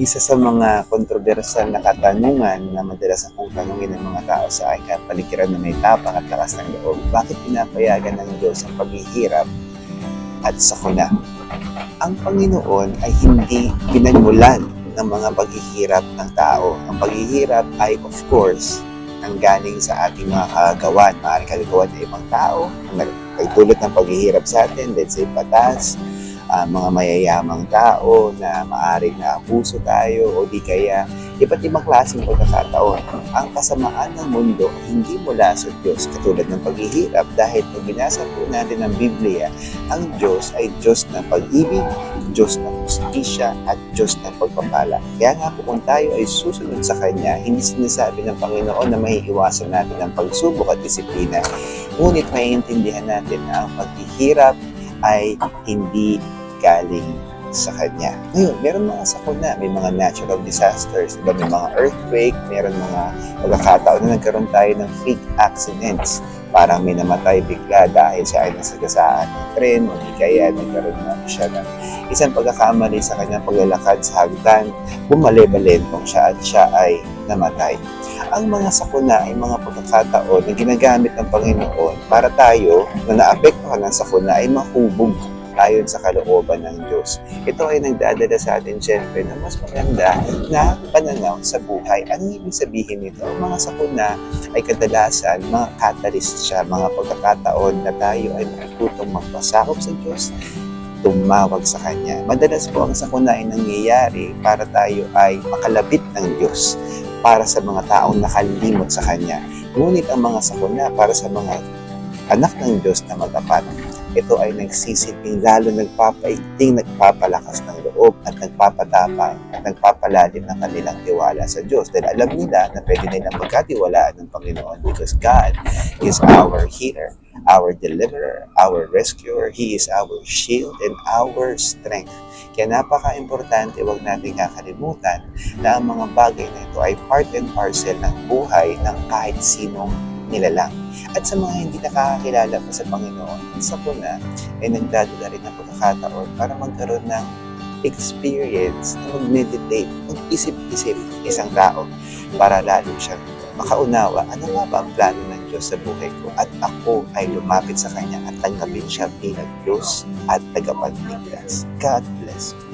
isa sa mga kontrobersyal na katanungan na madalas akong tanungin ng mga tao sa aking kapaligiran na may tapang at lakas ng loob, bakit pinapayagan ng Diyos ang paghihirap at sakuna? Ang Panginoon ay hindi pinagmulan ng mga paghihirap ng tao. Ang paghihirap ay of course ang galing sa ating mga kagawan. Maaaring kagawan ng ibang tao ang nagdulot ng paghihirap sa atin, let's say patas, ah, mga mayayamang tao na maaaring naabuso tayo o di kaya iba't ibang klaseng pagkakataon. Ang kasamaan ng mundo hindi mula sa Diyos katulad ng paghihirap dahil pag binasa po natin ang Biblia, ang Diyos ay Diyos ng pag-ibig, Diyos ng justisya at Diyos ng pagpapala. Kaya nga po kung tayo ay susunod sa Kanya, hindi sinasabi ng Panginoon na maiiwasan natin ang pagsubok at disiplina. Ngunit maiintindihan natin na ang paghihirap ay hindi galing sa Kanya. Ngayon, meron mga sakuna, may mga natural disasters, diba? may mga earthquake, meron mga pagkakataon na nagkaroon tayo ng freak accidents. Parang may namatay bigla dahil siya ay nasagasaan ng tren, o di kaya nagkaroon na siya ng isang pagkakamali sa kanyang paglalakad sa hagdan, bumali-balentong siya at siya ay namatay. Ang mga sakuna ay mga pagkakataon na ginagamit ng Panginoon para tayo na naapektuhan ng sakuna ay mahubog ayon sa kalooban ng Diyos. Ito ay nagdadala sa atin siyempre na mas maganda na pananaw sa buhay. Ano ibig sabihin nito? Ang mga sakuna ay kadalasan mga catalyst siya, mga pagkakataon na tayo ay matutong magpasakop sa Diyos, tumawag sa Kanya. Madalas po ang sakuna ay nangyayari para tayo ay makalapit ng Diyos para sa mga taong nakalimot sa Kanya. Ngunit ang mga sakuna para sa mga anak ng Diyos na matapat, ito ay nagsisilbing lalo nagpapaigting, nagpapalakas ng loob at nagpapatapang at nagpapalalim ng kanilang tiwala sa Diyos. Dahil alam nila na pwede nilang magkatiwalaan ng Panginoon because God is our healer, our deliverer, our rescuer. He is our shield and our strength. Kaya napaka-importante, huwag natin kakalimutan na ang mga bagay na ito ay part and parcel ng buhay ng kahit sinong nilalang. At sa mga hindi nakakakilala pa sa Panginoon, sa puna ay nagdadala rin ng pagkakataon para magkaroon ng experience na mag-meditate, mag-isip-isip isang tao para lalo siyang makaunawa ano nga ba ang plano ng Diyos sa buhay ko at ako ay lumapit sa Kanya at tanggapin siya bilang Diyos at tagapagligtas. God bless you.